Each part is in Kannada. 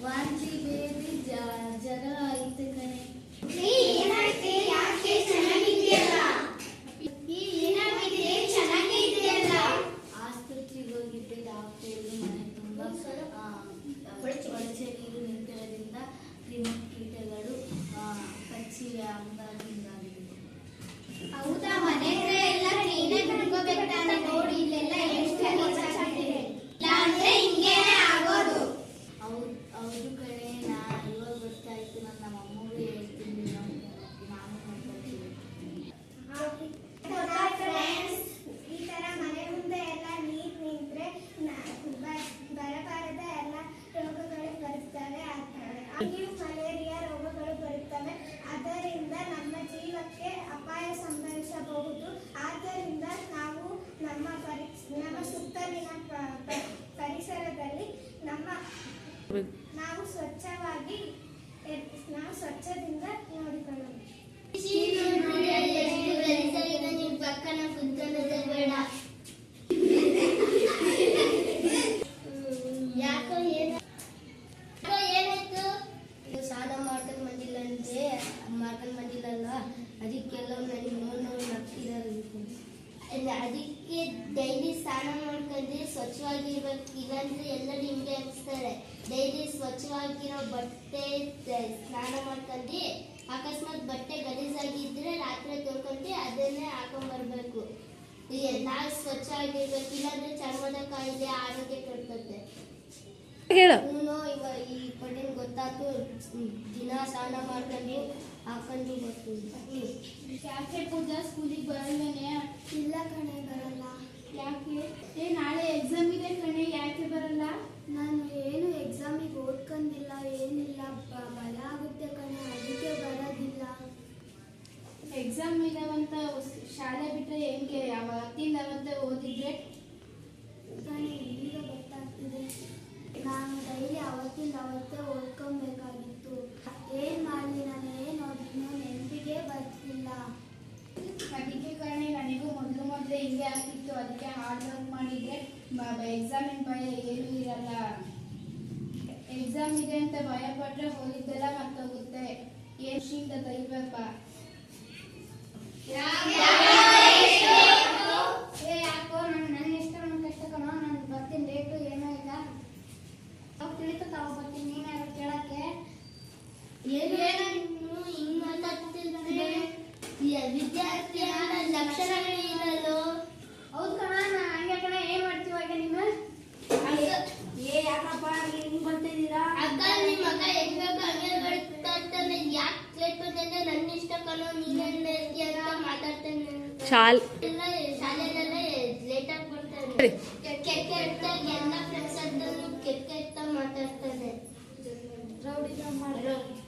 वांची बेदी जरा ಮಲೇರಿಯಾ ರೋಗಗಳು ಬರುತ್ತವೆ. ಅದರಿಂದ ನಮ್ಮ ಜೀವಕ್ಕೆ ಅಪಾಯ ಸಂಭವಿಸಬಹುದು. ಆದ್ದರಿಂದ ನಾವು ನಮ್ಮ ಪರಿ, ನಮ್ಮ ಸುತ್ತಲಿನ ಪರಿಸರದಲ್ಲಿ ನಮ್ಮ ನಾವು ಸ್ವಚ್ಛವಾಗಿ ನಾವು ಸ್ವಚ್ಛದಿಂದ ನೋಡಿಕೊಳ್ಳಬೇಕು ಪಕ್ಕನ ಕುತ್ಕೊಳ್ಳೋದೇ ಬೇಡ ಯಾಕೋ ಏನ ಯಾಕೋ ಏನಾಯ್ತು ಇದು ಸ್ನಾನ ಮಾಡ್ಕೊಂಡು ಬಂದಿಲ್ಲ ಅಂದ್ರೆ ಮಾಡ್ಕೊಂಡು ಬಂದಿಲ್ಲಲ್ಲ ಅದಕ್ಕೆಲ್ಲ ನನಗೆ ನೋವು ನೋವು ನಗ್ತಿದ್ದಾರೆ ಅದಕ್ಕೆ ಡೈಲಿ ಸ್ನಾನ ಮಾಡ್ಕೊಂಡ್ರೆ ಸ್ವಚ್ಛವಾಗಿರ್ಬೇಕು ಇಲ್ಲಾಂದ್ರೆ ಎಲ್ಲ ಹಿಂಗೆ ಹಾಕಿಸ್ತಾರೆ ಡೈಲಿ ಸ್ವಚ್ಛವಾಗಿರೋ ಬಟ್ಟೆ ಸ್ನಾನ ಮಾಡ್ಕೊಂಡು ಅಕಸ್ಮಾತ್ ಬಟ್ಟೆ ಗಲೀಜಾಗಿದ್ರೆ ರಾತ್ರಿ ತೊಳ್ಕೊಂಡು ಅದನ್ನೇ ಹಾಕೊಂಡ್ಬರ್ಬೇಕು ಎಲ್ಲ ಸ್ವಚ್ಛವಾಗಿರ್ಬೇಕು ಇಲ್ಲಾಂದ್ರೆ ಚರ್ಮದ ಕಾಯಿಲೆ ಆರೋಗ್ಯ ಕೆಡ್ತದೆ. ಹೇಳು. ಇವಾಗ ಇವ ಈ ಪಡ್ಡಿನ ಗೊತ್ತಾತು. ದಿನ ಸ್ನಾನ ಮಾಡ್ಕೊಂಡು ಹಾಕೊಂಡು ಬರ್ತೀನಿ. ಯಾಕೆ ಪೂಜಾ? ಸ್ಕೂಲಿಗೆ ಬರಲ್ವೇನೆ? ಇಲ್ಲ ಕಣೆ ಬರಲ್ಲ. ಯಾಕೆ? ಏ ನಾಳೆ ಎಕ್ಸಾಮ್ ಇದೆ ಕಣೆ ಯಾಕೆ ಬರಲ್ಲ? ನಾನು ಏನು ಎಕ್ಸಾಮಿಗೆ ಓದ್ಕೊಂಡಿಲ್ಲ ಏನಿಲ್ಲ. ಭಯ ಆಗುತ್ತೆ ಕಣೆ ಅದಕ್ಕೆ ಬರೋದಿಲ್ಲ. ಎಕ್ಸಾಮ್ ಇದಾವಂತ ಶಾಲೆ ಬಿಟ್ಟರೆ ಹೆಂಗೆ? ಅವತ್ತಿಂದ ಅವತ್ತೇ ಓದಿದ್ರೆ? ನನಗೆ ಈಗ ಗೊತ್ತಾಗ್ತಿದೆ. ನಾನು ಡೈಲಿ ಅವತ್ತಿಂದ ಅವತ್ತೇ ಓದ್ಕೊಬೇಕಾಗಿತ್ತು ಏನು ಮಾಡಲಿ ನಾನು ಏನು ಓದಿದ್ನೋ ನೆನಪಿಗೆ ಬರ್ತಿಲ್ಲ ಅದಕ್ಕೆ ಕಣೆ ನನಗೂ ಮೊದಲು ಮೊದಲೇ ಹಿಂಗೆ ಆಗ್ತಿತ್ತು, ಅದಕ್ಕೆ ಹಾರ್ಡ್ ವರ್ಕ್ ಮಾಡಿದ್ರೆ ಎಕ್ಸಾಮಿನ ಭಯ ಏನೂ ಇರಲ್ಲ. ಎಕ್ಸಾಮ್ ಇದೆ ಅಂತ ಭಯ ಪಟ್ಟರೆ ಹೋಗಿದ್ದೆಲ್ಲ ಮರ್ತೋಗುತ್ತೆ. ಏನು ಶೀತ ತೆಗಿಬೇಕಪ್ಪ ಏ ಯಾಕೋ ನಾನು ನನ್ನ ಇಷ್ಟ ನನ್ನ ಕಷ್ಟ ಕಣೋ ನಾನು ಬರ್ತೀನಿ ಲೇಟು ಏನೋ ಇಲ್ಲ ಅವಾಗ ತಿಳಿತು ತಾವು ಬರ್ತೀನಿ ನೀನು ಯಾರು ಕೇಳಕ್ಕೆ ಏನು ಹಿಂಗ್ ಮಾತಾಡ್ತಿದ್ರೆ ವಿದ್ಯಾರ್ಥಿ ಲಕ್ಷಣಗಳು ಇರಲು ಹೌದು ಕಣ ನಾನು ಹಂಗೆ ಕಣ ಏನು ಮಾಡ್ತೀವಿ ಈಗ ನೀನು ಏ ಯಾಕಪ್ಪ ಹಿಂಗೆ ಬರ್ತಿದ್ದೀರಾ ಅಕ್ಕ ನಿಮ್ಮ ಮಗ ಹೆಂಗ್ ಬೇಕು ಹಂಗೆ ಬರ್ತಾ ಇರ್ತಾನೆ ಯಾಕೆ ಲೇಟ್ ಬಂದ್ರೆ ನನ್ನ ಇಷ್ಟ ಕಣೋ ನೀನೆಲ್ಲ ಅಂತ ಮಾತಾಡ್ತಾನೆ ಶಾಲ್ ಎಲ್ಲ ಶಾಲೆಲೆಲ್ಲ ಲೇಟ್ ಆಗಿ ಬರ್ತಾನೆ ಸರಿ. ಕೆಟ್ಟ ಕೆಟ್ಟಾಗಿ ಎಲ್ಲ ಫ್ರೆಂಡ್ಸ್ ಅಂತ ಕೆಟ್ಟ ಕೆಟ್ಟ ಮಾತಾಡ್ತಾನೆ ರೌಡಿಸಂ ಮಾಡಿ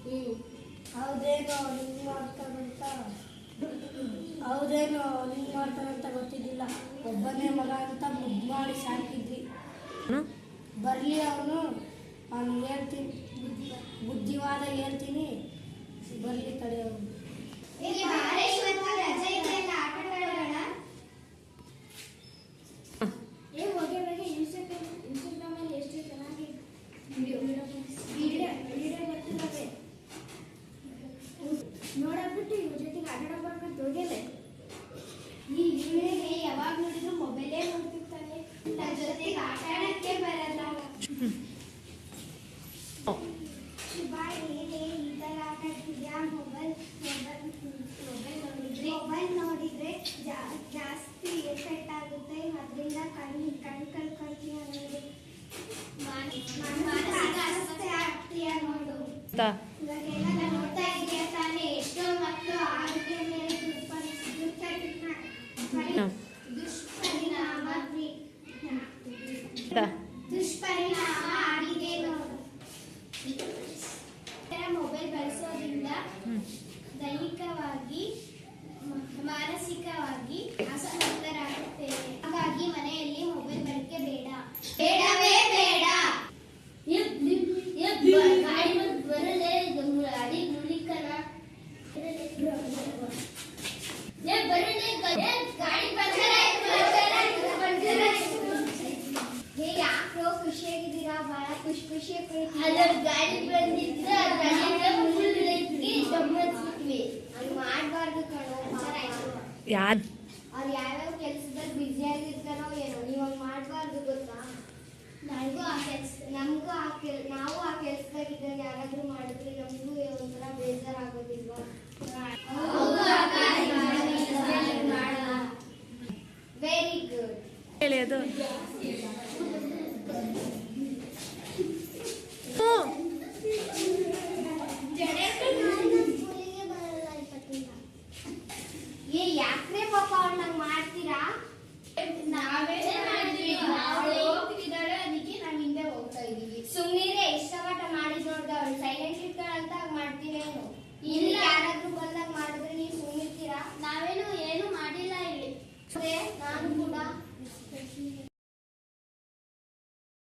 ಹ್ಮ್ ಹೌದೇನೋ ಹಿಂಗೆ ಮಾಡ್ತಾರಂತ ಅಂತ ಗೊತ್ತಿದ್ದಿಲ್ಲ ಒಬ್ಬನೇ ಮಗ ಅಂತ ಮುದ್ದು ಮಾಡಿ ಸಾಕಿದ್ವಿ ಬರಲಿ ಅವನು. ಅವನು ಹೇಳ್ತೀನಿ. ಬುದ್ಧಿವಾದ ಹೇಳ್ತೀನಿ. ಬರಲಿ ತಡೆ ಅವನು. ದುಷ್ಪರಿಣಾಮ ಗಾಡಿ ಬಂದಿದ್ರೆ ಮಾಡಬಾರ್ದು ಕಣೋ ಯಾರು? ಅವ್ರು ಯಾವ್ಯಾವ ಕೆಲಸದಲ್ಲಿ ಬ್ಯುಸಿ ಏನೋ ಇವಾಗ ಮಾಡಬಾರ್ದು ಗೊತ್ತಾ? ನಮಗೂ ಆ ಕೆಲಸ ನಮಗೂ ಆ ನಾವು ಆ ಕೆಲಸದಾಗಿದ್ದಾಗ ಯಾರಾದರೂ ಮಾಡಿದ್ರೆ ನಮಗೂ ಒಂಥರ ಬೇಜಾರಾಗೋದಿಲ್ವಾ? Very good